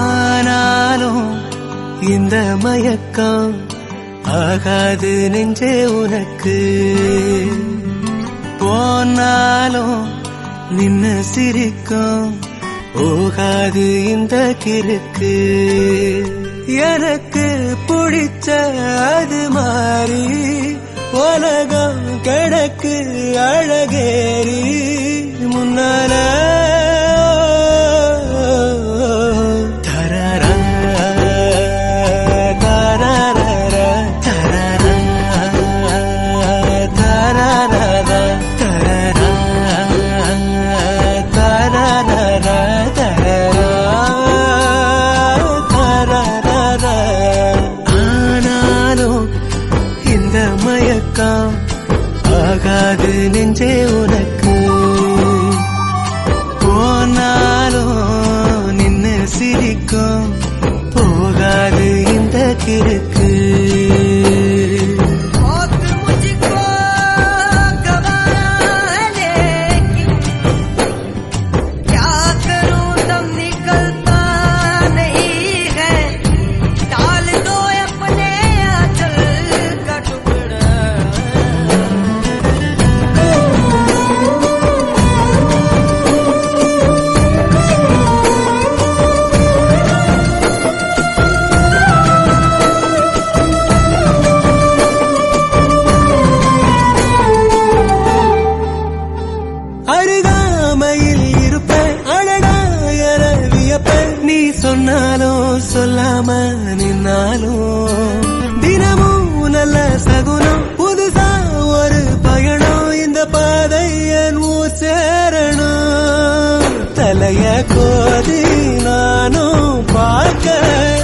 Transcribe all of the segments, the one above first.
ஆனாலும் இந்த மயக்கம் ஆகாது நெஞ்சே உனக்கு. போனாலும் நின்ன சிரிக்கும் போகாது இந்த கிறுக்கு. எனக்கு பிடிச்ச அது மாறி உலகம் கிடக்கு அழகேறி முன்னால 根。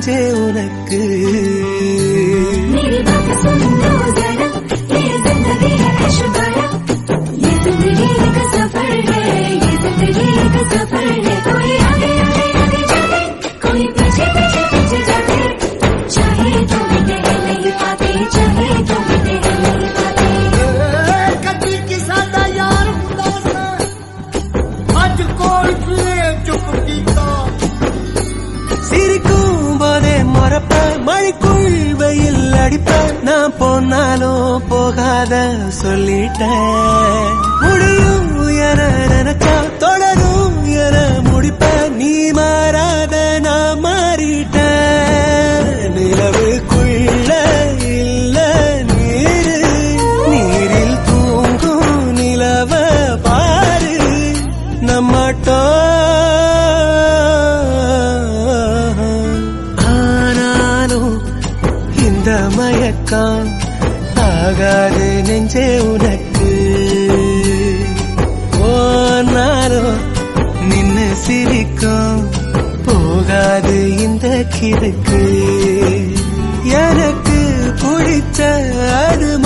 借我 கதை சொல்லிட்ட முடியும் என நினைச்ச நின்னு சிரிக்கும். போகாது இந்த கிறுக்கு. எனக்கு பிடிச்ச அது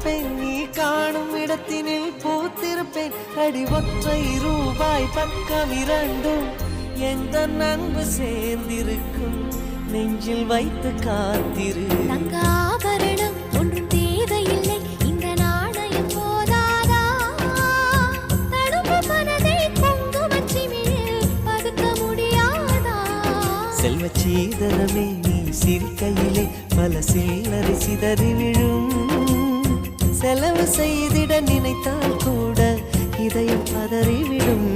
காத்திருப்பேன் நீ காணும் இடத்தினில் பூத்திருப்பேன். அடி ஒற்றை ரூபாய் பக்கம் இரண்டும் எந்த அன்பு சேர்ந்திருக்கும். நெஞ்சில் வைத்து காத்திரு. ஆபரணம் ஒன்றும் தேவையில்லை. செல்வ சீதனமே நீ சிரிக்கையிலே பல சில்லறை சிதறி விழும். செலவு செய்திட நினைத்தால் கூட இதயம் பதறிவிடும்.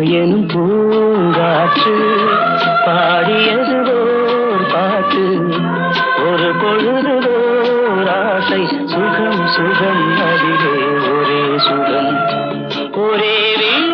எனும் பூங்காற்று பாடியதுதோர் பாட்டு. ஒரு பொழுதுதோர் ஆசை சுகம் சுகம் அதிலே ஒரே சுகம். ஒரே வீணை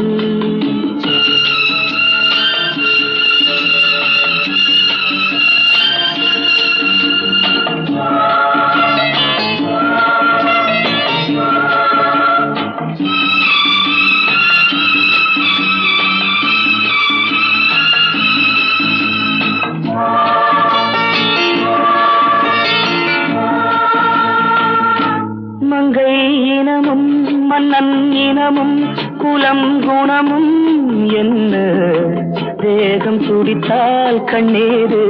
தேகம் துடித்தால் கண்ணீரு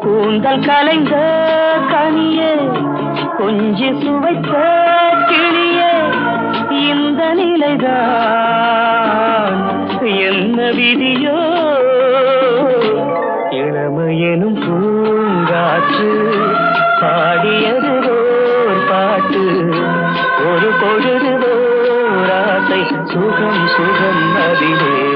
கூந்தல் கலைந்த கனியே கொஞ்சி சுவைத்த கிளியே இந்த நிலைதான். என்ன விதியோ? இளமையெனும் பூங்காற்று பாடியது ஓர் பாட்டு. ஒரு பொழுது ஓராசை சுகம் சுகம் அதிலே.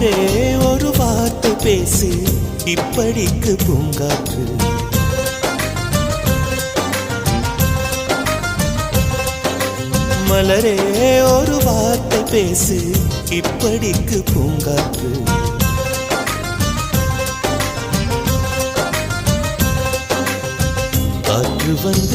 அவரே ஒரு வார்த்தை பேசு இப்படிக்கு பூங்காற்று மலரே ஒரு வார்த்தை பேசு இப்படிக்கு பூங்காற்று காற்று வந்து